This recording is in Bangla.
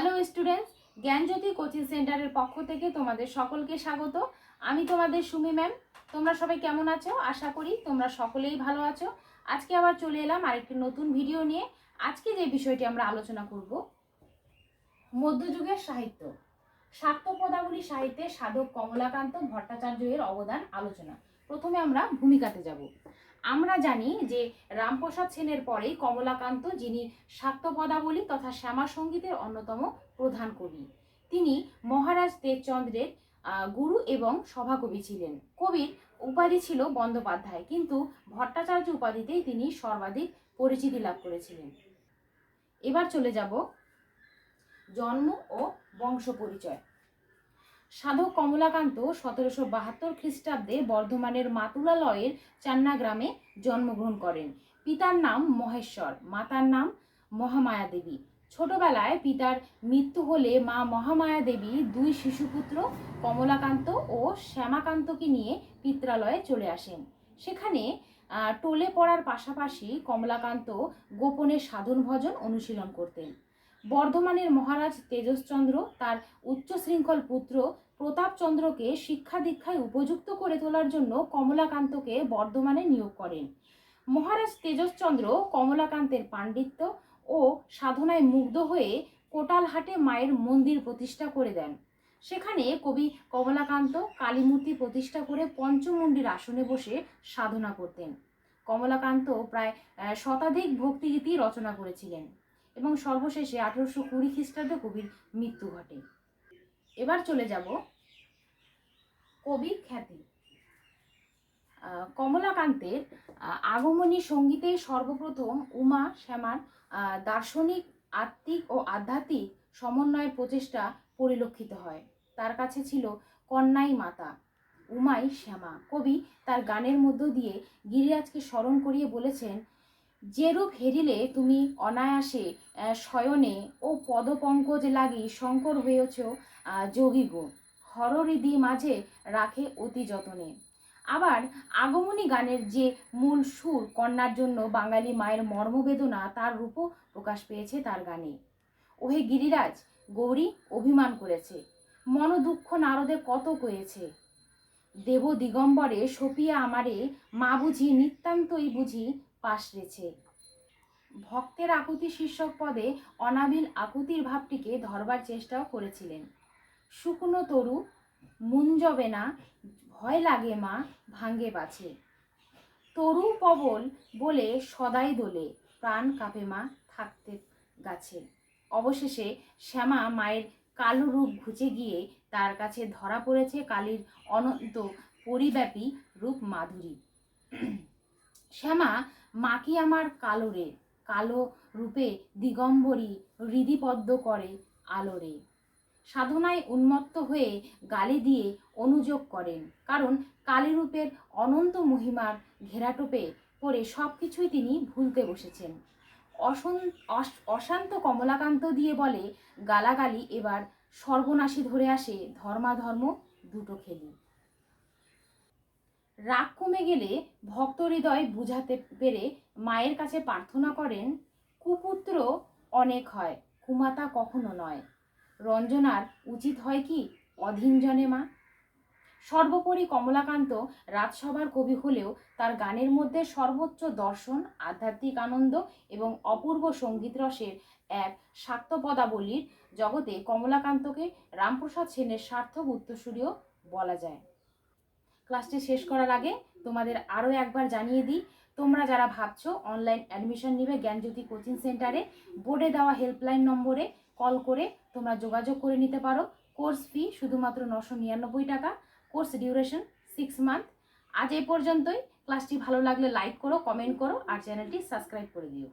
হ্যালো স্টুডেন্টস জ্ঞানজ্যোতি কোচিং সেন্টারের পক্ষ থেকে তোমাদের সকলকে স্বাগত। আমি তোমাদের সুমি ম্যাম। তোমরা সবাই কেমন আছো? আশা করি তোমরা সকলেই ভালো আছো। আজকে আবার চলে এলাম আরেকটি নতুন ভিডিও নিয়ে। আজকে যে বিষয়টি আমরা আলোচনা করব, মধ্যযুগের সাহিত্য। শাক্ত পদাবলী সাহিত্যে সাধক কমলাকান্ত ভট্টাচার্য এর অবদান আলোচনা। প্রথমে আমরা ভূমিকাতে যাব। আমরা জানি যে রামপ্রসাদ সেনের পরেই কমলাকান্ত, যিনি শাক্ত পদাবলী তথা শ্যামা সঙ্গীতের অন্যতম প্রধান কবি। তিনি মহারাজ তেজচন্দ্রের গুরু এবং সভাকবি ছিলেন। কবির উপাধি ছিল বন্দ্যোপাধ্যায়, কিন্তু ভট্টাচার্য উপাধিতেই তিনি সর্বাধিক পরিচিতি লাভ করেছিলেন। এবার চলে যাব জন্ম ও বংশ পরিচয়। সাধক কমলাকান্ত সতেরোশো বাহাত্তর খ্রিস্টাব্দে বর্ধমানের মাতুলালয়ের চান্না গ্রামে জন্মগ্রহণ করেন। পিতার নাম মহেশ্বর, মাতার নাম মহামায়া দেবী। ছোটবেলায় পিতার মৃত্যু হলে মা মহামায়া দেবী দুই শিশুপুত্র কমলাকান্ত ও শ্যামাকান্তকে নিয়ে পিত্রালয়ে চলে আসেন। সেখানে টোলে পড়ার পাশাপাশি কমলাকান্ত গোপনে সাধন ভজন অনুশীলন করতেন। বর্ধমানের মহারাজ তেজসচন্দ্র তার উচ্চ শৃঙ্খল পুত্র প্রতাপচন্দ্রকে শিক্ষা দীক্ষায় উপযুক্ত করে তোলার জন্য কমলাকান্তকে বর্ধমানে নিয়োগ করেন। মহারাজ তেজসচন্দ্র কমলাকান্তের পাণ্ডিত্য ও সাধনায় মুগ্ধ হয়ে কোটালহাটে মায়ের মন্দির প্রতিষ্ঠা করে দেন। সেখানে কবি কমলাকান্ত কালীমূর্তি প্রতিষ্ঠা করে পঞ্চমুণ্ডির আসনে বসে সাধনা করতেন। কমলাকান্ত প্রায় শতাধিক ভক্তিগীতি রচনা করেছিলেন। এবং সর্বশেষে আঠারোশো কুড়ি খ্রিস্টাব্দে কবির মৃত্যু ঘটে। এবার চলে যাব কবির খ্যাতি। কমলাকান্তের আগমনী সঙ্গীতে সর্বপ্রথম উমা শ্যামার দার্শনিক, আত্মিক ও আধ্যাত্মিক সমন্বয়ের প্রচেষ্টা পরিলক্ষিত হয়। তার কাছে ছিল কন্যাই মাতা, উমাই শ্যামা। কবি তার গানের মধ্য দিয়ে গিরিরাজকে স্মরণ করিয়ে বলেছেন যেরূপ হেরিলে তুমি অনায়াসে শয়নে ও পদপঙ্কজ লাগি শঙ্কর হয়েছ আহ, যোগী গো হরহৃদি মাঝে রাখে অতি যতনে। আবার আগমনী গানের যে মূল সুর কন্যার জন্য বাঙালি মায়ের মর্মবেদনা তার রূপও প্রকাশ পেয়েছে তার গানে। ওহে গিরিরাজ গৌরী অভিমান করেছে। মন দুঃখ নারদে কত কয়েছে। দেব দিগম্বরে সপিয়া আমারে মা বুঝি নিতান্তই বুঝি পাশ রেছে ভক্তের আকুতি শীর্ষক পদে অনাবিল আকুতির ভাবটিকে ধরবার চেষ্টাও করেছিলেন। শুকনো তরু মুঞ্জবে না, ভয় লাগে মা, ভাঙ্গে বাছে। তরু পবল বলে সদাই দোলে, প্রাণ কাঁপে মা থাকতে গাছে। অবশেষে শ্যামা মায়ের কালো রূপ ঘুচে গিয়ে তার কাছে ধরা পড়েছে কালীর অনন্ত পরিব্যাপী রূপ মাধুরী। শ্যামা, মাকে আমার কালো রে, কালো রূপে দিগম্বরী হৃদিপদ্ম করে আলোরে সাধনায় উন্মত্ত হয়ে গালি দিয়ে অনুযোগ করেন, কারণ কালীরূপের অনন্ত মহিমার ঘেরাটোপে পড়ে সব কিছুই তিনি ভুলতে বসেছেন। অশান্ত কমলাকান্ত দিয়ে বলে, গালাগালি এবার সর্বনাশী ধরে আসে ধর্মাধর্ম দুটো খেলি। রাগ কমে গেলে ভক্ত হৃদয় বুঝাতে পেরে মায়ের কাছে প্রার্থনা করেন, কুপুত্র, অনেক হয়, কুমাতা কখনো নয়। রঞ্জনার উচিত হয় কি, অধীন জনে মা? সর্বোপরি কমলাকান্ত রাজসভার কবি হলেও তার গানের মধ্যে সর্বোচ্চ দর্শন, আধ্যাত্মিক আনন্দ এবং অপূর্ব সংগীত রসের এক শাক্ত পদাবলীর জগতে কমলাকান্তকে রামপ্রসাদ সেনের সার্থক উত্তরসূরিও বলা যায়। ক্লাসটি শেষ করার আগে তোমাদের আরও একবার জানিয়ে দিই, তোমরা যারা ভাবছ অনলাইন অ্যাডমিশন নিবে জ্ঞানজ্যোতি কোচিং সেন্টারে বোর্ডে দেওয়া হেল্পলাইন নম্বরে কল করে তোমরা যোগাযোগ করে নিতে পারো। কোর্স ফি শুধুমাত্র নশো নিরানব্বই টাকা কোর্স ডিউরেশন সিক্স মান্থ আজ এই পর্যন্তই। ক্লাসটি ভালো লাগলে লাইক করো কমেন্ট করো, আর চ্যানেলটি সাবস্ক্রাইব করে দিও।